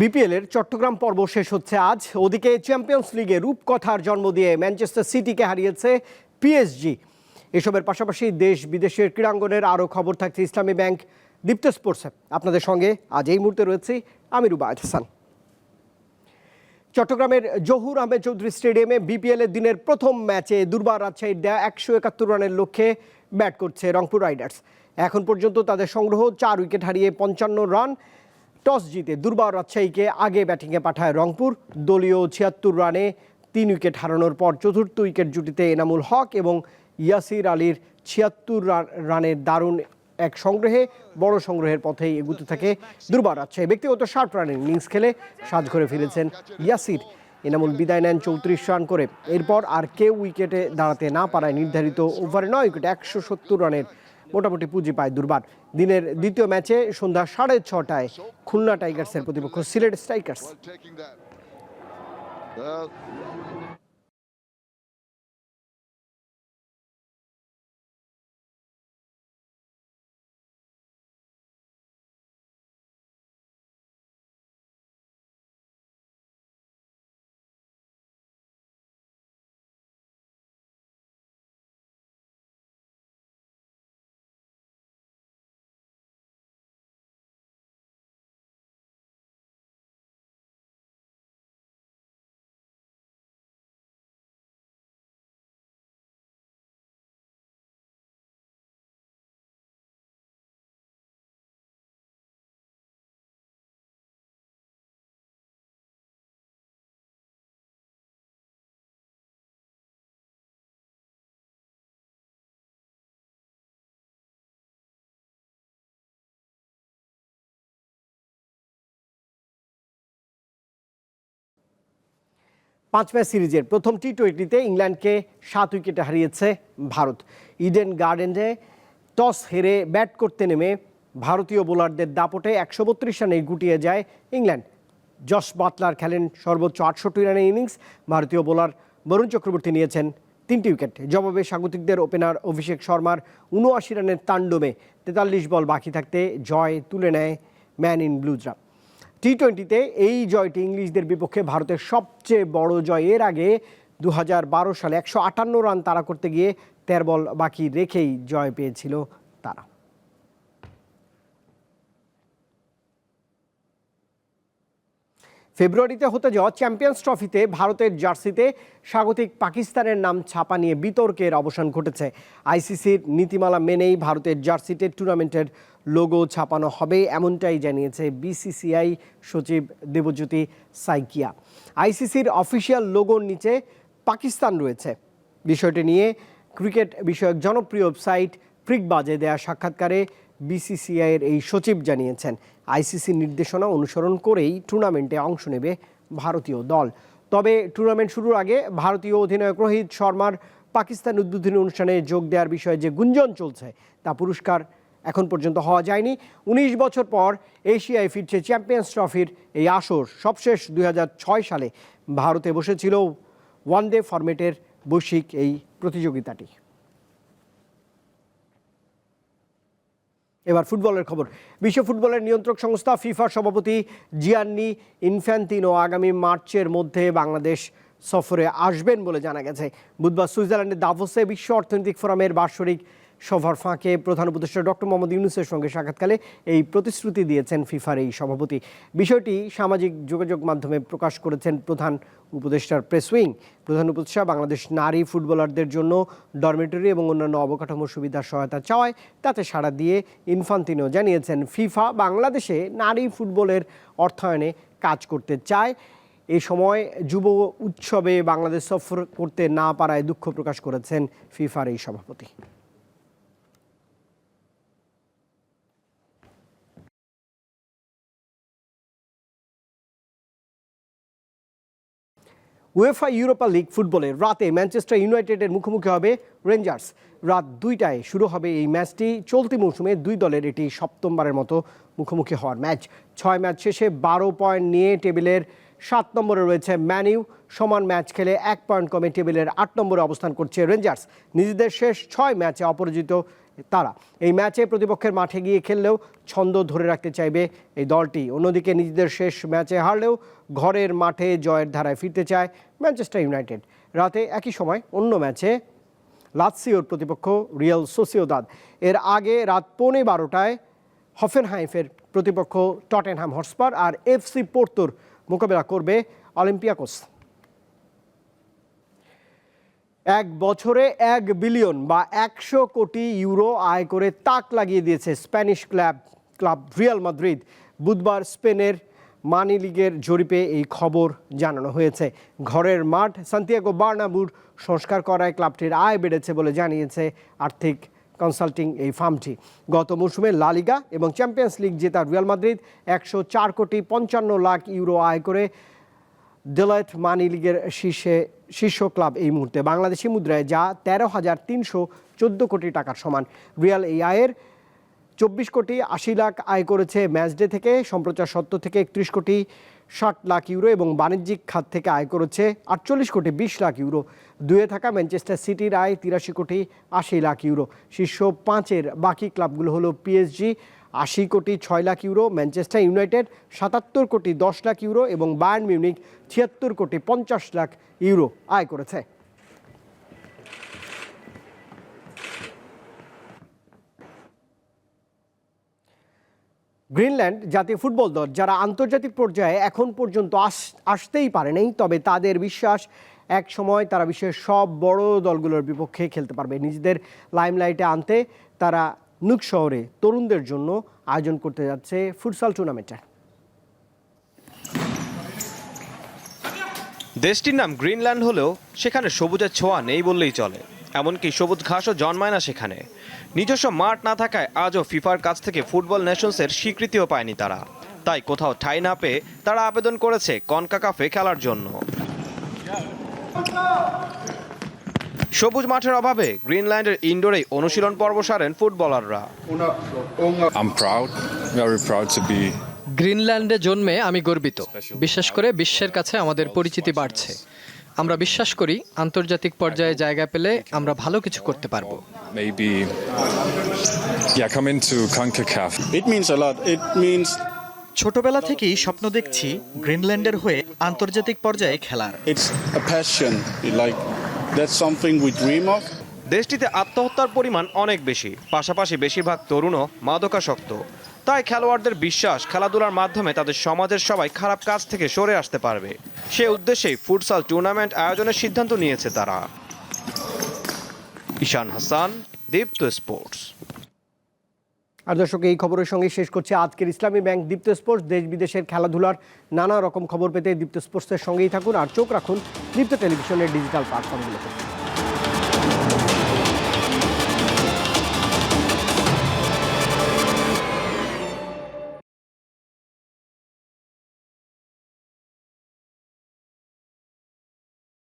BPL এর চট্টগ্রাম পর্ব শেষ হচ্ছে আজ। ওদিকে চ্যাম্পিয়ন্স লিগে রূপকথার জন্ম দিয়ে ম্যানচেস্টার সিটিকে হারিয়েছে পিএসজি এসবের পাশাপাশি দেশ বিদেশের ক্রীড়াঙ্গনের আরও খবর থাকছে ইসলামী ব্যাংক দীপ্ত স্পোর্টসে। আপনাদের সঙ্গে আজ এই মুহূর্তে রয়েছি আমি রুবায়ত হাসান চট্টগ্রামের জহুর আহমেদ চৌধুরী স্টেডিয়ামে বিপিএল এর দিনের প্রথম ম্যাচে দুর্বার রাজশাহীর দেয়া একশো একাত্তর রানের লক্ষ্যে ব্যাট করছে রংপুর রাইডার্স। এখন পর্যন্ত তাদের সংগ্রহ চার উইকেট হারিয়ে পঞ্চান্ন রান টস জিতে দুর্বার রাজশাহীকে আগে ব্যাটিংয়ে পাঠায় রংপুর। দলীয় ছিয়াত্তর রানে তিন উইকেট হারানোর পর চতুর্থ উইকেট জুটিতে এনামুল হক এবং ইয়াসির আলীর ছিয়াত্তর রানের দারুণ এক সংগ্রহে বড় সংগ্রহের পথেই এগুতে থাকে দুর্বার রাজশাহী। ব্যক্তিগত ষাট রানের ইনিংস খেলে সাজ করে ফিরেছেন ইয়াসির। এনামুল বিদায় নেন চৌত্রিশ রান করে। এরপর আর কেউ উইকেটে দাঁড়াতে না পারায় নির্ধারিত ওভারে নয় উইকেটে একশো সত্তর রানের মোটামুটি পুঁজি পায় দুর্বার। দিনের দ্বিতীয় ম্যাচে সন্ধ্যা সাড়ে ছটায় খুলনা টাইগার্সের প্রতিপক্ষ সিলেট স্ট্রাইকার্স। পাঁচ ম্যাচ সিরিজের প্রথম টি টোয়েন্টিতে ইংল্যান্ডকে সাত উইকেটে হারিয়েছে ভারত। ইডেন গার্ডেনে টস হেরে ব্যাট করতে নেমে ভারতীয় বোলারদের দাপটে একশো বত্রিশ রানে গুটিয়ে যায় ইংল্যান্ড। জশ বাটলার খেলেন সর্বোচ্চ আটষট্টি রানের ইনিংস। ভারতীয় বোলার বরুণ চক্রবর্তী নিয়েছেন তিনটি উইকেট। জবাবে স্বাগতিকদের ওপেনার অভিষেক শর্মার উনআশি রানের তাণ্ডবে তেতাল্লিশ বল বাকি থাকতে জয় তুলে নেয় ম্যান ইন ব্লুজরা। টি টোয়েন্টিতে এই জয়টি ইংলিশদের বিপক্ষে ভারতের সবচেয়ে বড় জয়। এর আগে দু হাজার বারো সালে একশো আটান্ন রান তারা করতে গিয়ে তের বল বাকি রেখেই জয় পেয়েছিল তারা। ফেব্রুয়ারিতে হতে যাওয়া চ্যাম্পিয়ন্স ট্রফিতে ভারতের জার্সিতে স্বাগতিক পাকিস্তানের নাম ছাপা নিয়ে বিতর্কের অবসান ঘটেছে। আইসিসির নীতিমালা মেনেই ভারতের জার্সিতে টুর্নামেন্টের লোগো ছাপানো হবে, এমনটাই জানিয়েছে বিসিসিআই সচিব দেবজ্যোতি সাইকিয়া। আইসিসির অফিসিয়াল লোগোর নিচে পাকিস্তান রয়েছে। বিষয়টি নিয়ে ক্রিকেট বিষয়ক জনপ্রিয় ওয়েবসাইট ফ্রিকবাজে দেয়া সাক্ষাৎকারে বিসিসিআইয়ের এই সচিব জানিয়েছেন। আইসিসির নির্দেশনা অনুসরণ করেই টুর্নামেন্টে অংশ নেবে ভারতীয় দল। তবে টুর্নামেন্ট শুরুর আগে ভারতীয় অধিনায়ক রোহিত শর্মার পাকিস্তান উদ্বোধনী অনুষ্ঠানে যোগ দেওয়ার বিষয়ে যে গুঞ্জন চলছে, তা পুরস্কার এখন পর্যন্ত হওয়া যায়নি। উনিশ বছর পর এশিয়ায় ফিরছে চ্যাম্পিয়ন্স ট্রফির এই আসর। সবশেষ দু হাজার ছয় সালে ভারতে বসেছিল ওয়ান ডে ফরম্যাটের বৈশ্বিক এই প্রতিযোগিতাটি। এবার ফুটবলের খবর। বিশ্ব ফুটবলের নিয়ন্ত্রক সংস্থা ফিফার সভাপতি জিয়ান্নি ইনফ্যান্তিনো আগামী মার্চের মধ্যে বাংলাদেশ সফরে আসবেন বলে জানা গেছে। বুধবার সুইজারল্যান্ডের দাভোসে বিশ্ব অর্থনৈতিক ফোরামের বার্ষিক সভার ফাঁকে প্রধান উপদেষ্টা ডক্টর মোহাম্মদ ইউনুসের সঙ্গে সাক্ষাৎকালে এই প্রতিশ্রুতি দিয়েছেন ফিফার এই সভাপতি। বিষয়টি সামাজিক যোগাযোগ মাধ্যমে প্রকাশ করেছেন প্রধান উপদেষ্টার প্রেস উইং। প্রধান উপদেষ্টা বাংলাদেশ নারী ফুটবলারদের জন্য ডরমেটরি এবং অন্যান্য অবকাঠামো সুবিধার সহায়তা চাওয়ায় তাতে সাড়া দিয়ে ইনফান্তিনো জানিয়েছেন, ফিফা বাংলাদেশে নারী ফুটবলের অর্থায়নে কাজ করতে চায়। এই সময় যুব উৎসবে বাংলাদেশ সফর করতে না পারায় দুঃখ প্রকাশ করেছেন ফিফার এই সভাপতি। উয়েফা ইউরোপা লিগ ফুটবলে রাতে ম্যানচেস্টার ইউনাইটেডের মুখোমুখি হবে রেঞ্জার্স রাত দুইটায় শুরু হবে এই ম্যাচটি। চলতি মৌসুমে দুই দলের এটি সপ্তমবারের মতো মুখোমুখি হওয়ার ম্যাচ। ছয় ম্যাচ শেষে বারো পয়েন্ট নিয়ে টেবিলের সাত নম্বরে রয়েছে ম্যানিউ সমান ম্যাচ খেলে এক পয়েন্ট কমে টেবিলের আট নম্বরে অবস্থান করছে রেঞ্জার্স নিজেদের শেষ ছয় ম্যাচে অপরাজিত তারা। এই ম্যাচে প্রতিপক্ষের মাঠে গিয়ে খেললেও ছন্দ ধরে রাখতে চাইবে এই দলটি। অন্যদিকে নিজেদের শেষ ম্যাচে হারলেও ঘরের মাঠে জয়ের ধারায় ফিরতে চায় ম্যানচেস্টার ইউনাইটেড। রাতে একই সময় অন্য ম্যাচে লাৎসিওর প্রতিপক্ষ রিয়াল সোসিওদাদ। এর আগে রাত পৌনে বারোটায় হফেনহাইফের প্রতিপক্ষ টটেনহাম হটস্পার আর এফসি পোর্তোর মোকাবেলা করবে অলিম্পিয়াকোস। এক বছরে এক বিলিয়ন বা একশো কোটি ইউরো আয় করে তাক লাগিয়ে দিয়েছে Spanish club club Real Madrid. বুধবার স্পেনের মানি লিগের জরিপে এই খবর জানানো হয়েছে। ঘরের মাঠ সান্তিয়াগো বার্নাবুর সংস্কার করায় ক্লাবটির আয় বেড়েছে বলে জানিয়েছে আর্থিক কনসাল্টিং এই ফার্মটি। গত মৌসুমে লালিগা এবং চ্যাম্পিয়ন্স লিগ জেতা রিয়াল মাদ্রিদ একশো চার কোটি পঞ্চান্ন লাখ ইউরো আয় করে ডেলাইট মানি লিগের শীর্ষে, শীর্ষ ক্লাব এই মুহূর্তে বাংলাদেশি মুদ্রায় যা তেরো হাজার তিনশো চোদ্দ কোটি টাকার সমান। রিয়াল এই আয়ের চব্বিশ কোটি আশি লাখ আয় করেছে ম্যাচডে থেকে, সম্প্রচার সত্ত্ব থেকে একত্রিশ কোটি ষাট লাখ ইউরো এবং বাণিজ্যিক খাত থেকে আয় করেছে আটচল্লিশ কোটি বিশ লাখ ইউরো। দুয়ে থাকা ম্যানচেস্টার সিটির আয় তিরাশি কোটি আশি লাখ ইউরো। শীর্ষ পাঁচের বাকি ক্লাবগুলো হলো পিএসজি আশি কোটি ছয় লাখ ইউরো, ম্যানচেস্টার ইউনাইটেড সাতাত্তর কোটি দশ লাখ ইউরো এবং বায়ার্ন মিউনিক ছিয়াত্তর কোটি পঞ্চাশ লাখ ইউরো আয় করেছে। গ্রিনল্যান্ড জাতীয় ফুটবল দল, যারা আন্তর্জাতিক পর্যায়ে এখন পর্যন্ত আস, আসতেই পারেনি তবে তাদের বিশ্বাস এক সময় তারা বিশ্বের সব বড় দলগুলোর বিপক্ষে খেলতে পারবে। নিজেদের লাইমলাইটে আনতে তারা নুক শহরে তরুণদের জন্য আয়োজন করতে যাচ্ছে ফুটসাল টুর্নামেন্টের দেশটির নাম গ্রিনল্যান্ড হলেও সেখানে সবুজের ছোঁয়া নেই বললেই চলে। এমনকি সবুজ ঘাসও জন্মায় না সেখানে। নিজস্ব মাঠ না থাকায় আজও ফিফার কাছ থেকে ফুটবল নেশনসের স্বীকৃতিও পায়নি তারা। তাই কোথাও ঠাঁই না পেয়ে তারা আবেদন করেছে কনকাকাফে খেলার জন্য। সবুজ মাঠের অভাবে গ্রিনল্যান্ডের ইনডোরেই অনুশীলন পর্ব সারেন ফুটবলাররা। I'm proud, very proud to be গ্রিনল্যান্ডে জন্মে আমি গর্বিত। বিশেষ করে বিশ্বের কাছে আমাদের পরিচিতি বাড়ছে। আমরা বিশ্বাস করি আন্তর্জাতিক পর্যায়ে জায়গা পেলে আমরা ভালো কিছু করতে পারব। Maybe yeah come into CONCACAF. It means a lot. ছোটবেলা থেকেই স্বপ্ন দেখছি গ্রিনল্যান্ডের হয়ে আন্তর্জাতিক পর্যায়ে খেলার। It's a passion. Like that's something we dream of. দেশটিতে আত্মহত্যার পরিমাণ অনেক বেশি। পাশাপাশি বেশিরভাগ তরুণও মাদকাসক্ত। তাই খেলোয়াড়দের বিশ্বাস খেলাধুলার মাধ্যমে তাদের সমাজের সবাই খারাপ কাজ থেকে সরে আসতে পারবে। সে উদ্দেশ্যেই ফুটসাল টুর্নামেন্ট আয়োজনের সিদ্ধান্ত নিয়েছে তারা। ঈশান হাসান দীপ্ত স্পোর্টস। আর দর্শক এই খবরের সঙ্গে শেষ করছে আজকের ইসলামী ব্যাংক দীপ্ত স্পোর্টস। দেশ বিদেশের খেলাধুলার নানা রকম খবর পেতে দীপ্ত স্পোর্টসের সঙ্গেই থাকুন আর চোখ রাখুন ক্লিপ্ত টেলিভিশনের ডিজিটাল প্ল্যাটফর্মগুলোতে।